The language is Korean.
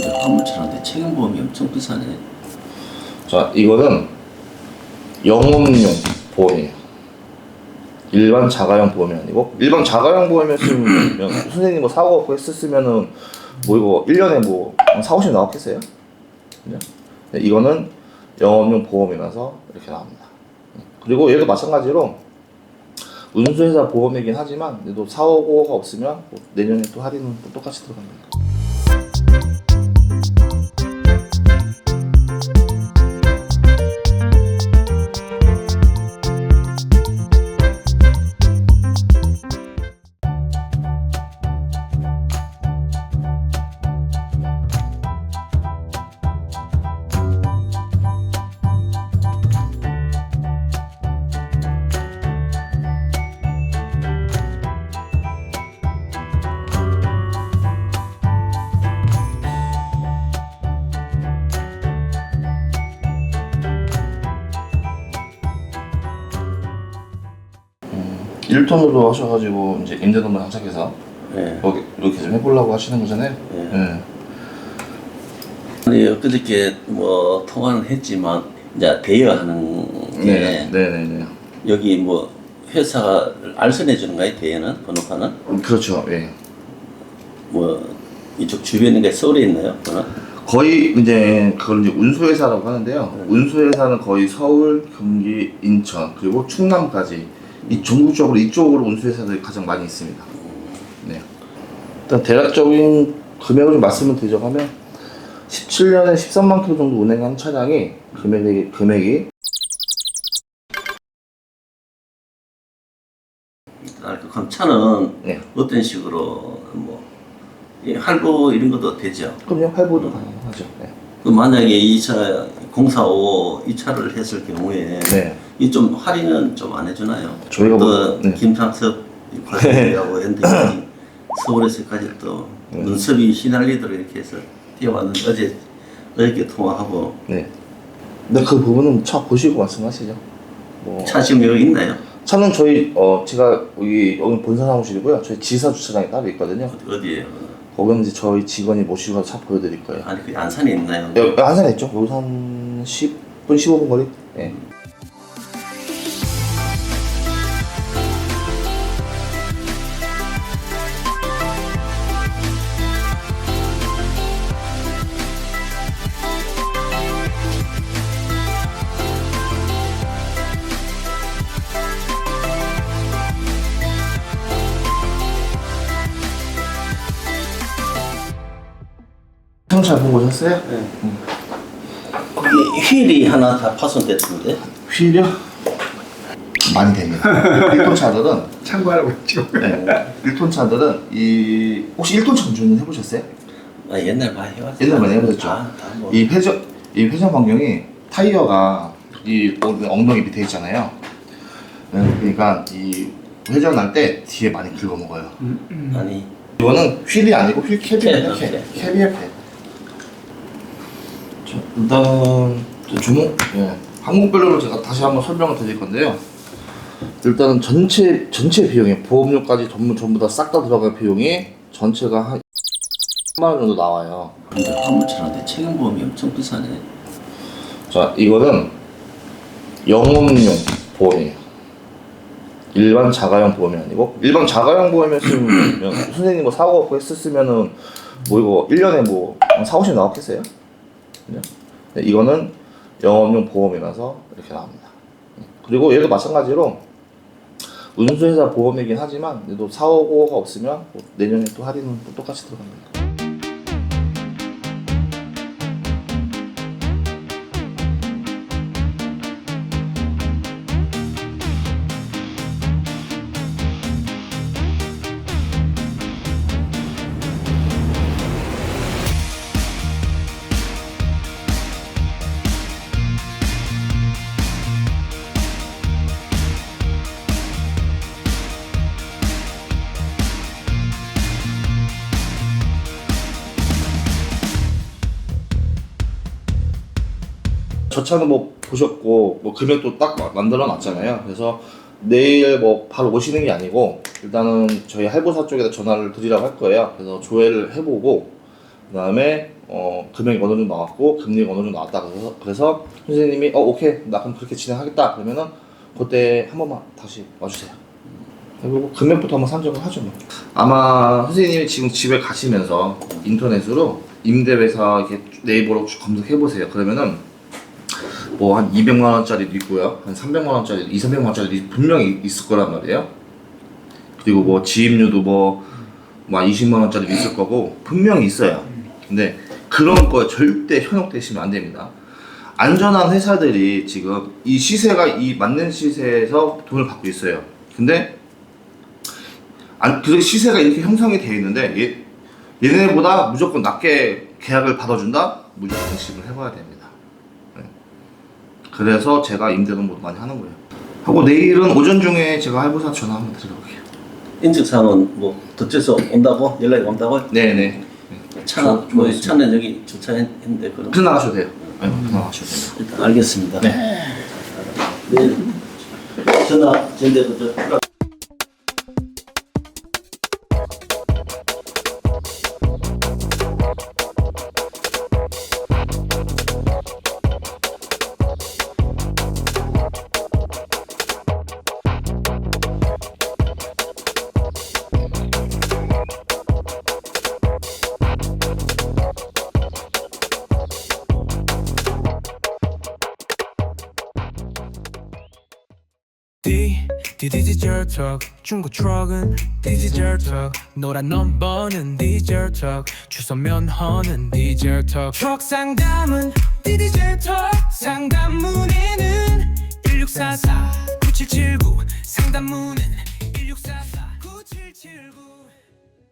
근데 화물차한테 책임보험이 엄청 비싸네. 자, 이거는 영업용 보험이에요. 일반 자가용 보험이 아니고 일반 자가용 보험이었으면 선생님 뭐 사고 없고 했었으면은 뭐 이거 1년에 뭐 4, 50 나왔겠어요? 그죠? 네, 이거는 영업용 보험이라서 이렇게 나옵니다. 그리고 얘도 마찬가지로 운수회사 보험이긴 하지만 얘도 사고가 없으면 뭐 내년에 또 할인은 또 똑같이 들어갑니다. 일톤으로 하셔가지고 이제 임대동반 장착해서 네. 여기 이렇게 좀 해보려고 하시는 거잖아요. 네. 네. 아니 엊그저께 뭐 통화는 했지만 이제 대여하는 게 네, 네, 네, 네. 여기 뭐 회사가 알선해 주는 거예요 대여는 번호판은 음, 그렇죠. 예. 뭐 이쪽 주변에 게 서울에 있나요? 번호? 거의 이제 그걸 이제 운수회사라고 하는데요. 운수회사는 거의 서울, 경기, 인천 그리고 충남까지 이 전국적으로 이쪽으로 운수회사들이 가장 많이 있습니다. 네. 일단 대략적인 금액을 좀 말씀을 드리자면 17년에 13만 킬로 정도 운행한 차량이 금액이 금액이 아, 그럼 차는 네. 어떤 식으로 뭐이 할부 이런 것도 되죠? 그럼요 할부도 가능하죠. 네. 그 만약에 이차 공사오 이 차를 했을 경우에 네. 이 좀 할인은 좀 안 해주나요? 저희가 또 뭐- 네. 김창섭 과장님하고 현대까지 서울에서까지 또 네. 눈썹이 휘날리도록 이렇게 해서 뛰어왔는데 어제 어저께 통화하고 네. 근데 그 부분은 차 보시고 말씀하시죠. 뭐 차 지금 여기 있나요? 차는 저희 어 제가 여기 여기 본사 사무실이고요. 저희 지사 주차장이 따로 있거든요. 어디에요? 거기는 이제 저희 직원이 모시고 가서 차 보여드릴 거예요. 아니 그 안산에 있나요? 여기 한산에 있죠. 여기서 한 10분 15분 거리. 예. 형잘 보고 오셨어요? 네. 거기 휠이 하나 다 파손됐던데 휠이요? 많이 됩니다. 1톤 차들은 참고하라고 했죠. 네. 1톤 차들은 이 혹시 1톤 천주는 해보셨어요? 아, 옛날 많이 해왔어 옛날 많이 해보셨죠? 다, 다 뭐. 이 회전 이 회전 반경이 타이어가 이 엉덩이 밑에 있잖아요. 네, 그러니까 이 회전할 때 뒤에 많이 긁어 먹어요. 아니 이거는 휠이 아니고 휠 캡이에요. 캡, 캡. 캡. 캡이에요. 캡. 자, 일단 주목 예. 항공별로 제가 다시 한번 설명을 드릴 건데요. 일단은 전체 전체 비용이 보험료까지 전부 전부 다 싹 다 들어갈 비용이 전체가 한 3만 원 정도 나와요. 근데 화물차한테 책임보험이 엄청 비싸네 자, 이거는 영업용 보험이에요. 일반 자가용 보험이 아니고 일반 자가용 보험이었으면 선생님 뭐 사고 없고 했었으면은 뭐 이거 1년에 뭐 4, 50 나왔겠어요? 그죠? 네, 이거는 영업용 보험이라서 이렇게 나옵니다. 그리고 얘도 마찬가지로 운수회사 보험이긴 하지만 얘도 사고가 없으면 뭐 내년에 또 할인은 또 똑같이 들어갑니다. 저 차는 뭐 보셨고 뭐 금액도 딱 마- 만들어 놨잖아요. 그래서 내일 뭐 바로 오시는 게 아니고 일단은 저희 할부사 쪽에다 전화를 드리라고 할 거예요. 그래서 조회를 해보고 그다음에 어 금액이 어느 정도 나왔고 금리가 어느 정도 나왔다 그래서 그래서 선생님이 어 오케이 나 그럼 그렇게 진행하겠다 그러면은 그때 한 번만 다시 와주세요. 그리고 금액부터 한번 산정을 하죠 뭐. 아마 선생님이 지금 집에 가시면서 인터넷으로 임대회사 이렇게 네이버로 쭉 검색해 보세요. 그러면은 뭐 한 200만 원짜리도 있고요, 한 300만 원짜리, 2, 300만 원짜리 분명히 있을 거란 말이에요. 그리고 뭐 지입료도 뭐, 뭐 20만 원짜리 있을 거고 분명히 있어요. 근데 그런 거에 절대 현혹되시면 안 됩니다. 안전한 회사들이 지금 이 시세가 이 맞는 시세에서 돈을 받고 있어요. 근데 안, 그 시세가 이렇게 형성이 되어 있는데 얘, 얘네보다 무조건 낮게 계약을 받아준다? 무조건 의심을 해봐야 됩니다. 네. 그래서 제가 임대는 못 많이 하는 거예요. 하고 내일은 오전 중에 제가 할부사 전화 한번 드려볼게요. 인적사항은 뭐 덧져서 온다고 연락이 온다고 네네. 차, 저- 뭐. 차는 여기 주차했는데 그럼 그냥 나가셔도 돼요. 네, 그냥 나가셔도 돼요. 일단 알겠습니다. 네. 네. 전화 전대도 저 디디디절 턱 중고 트럭은 디디절 턱 노란 넘버는 디젤 턱 주소 면허는 디젤 턱 트럭 상담은 디디젤 턱 상담 문의는 1644 9779 상담 문의는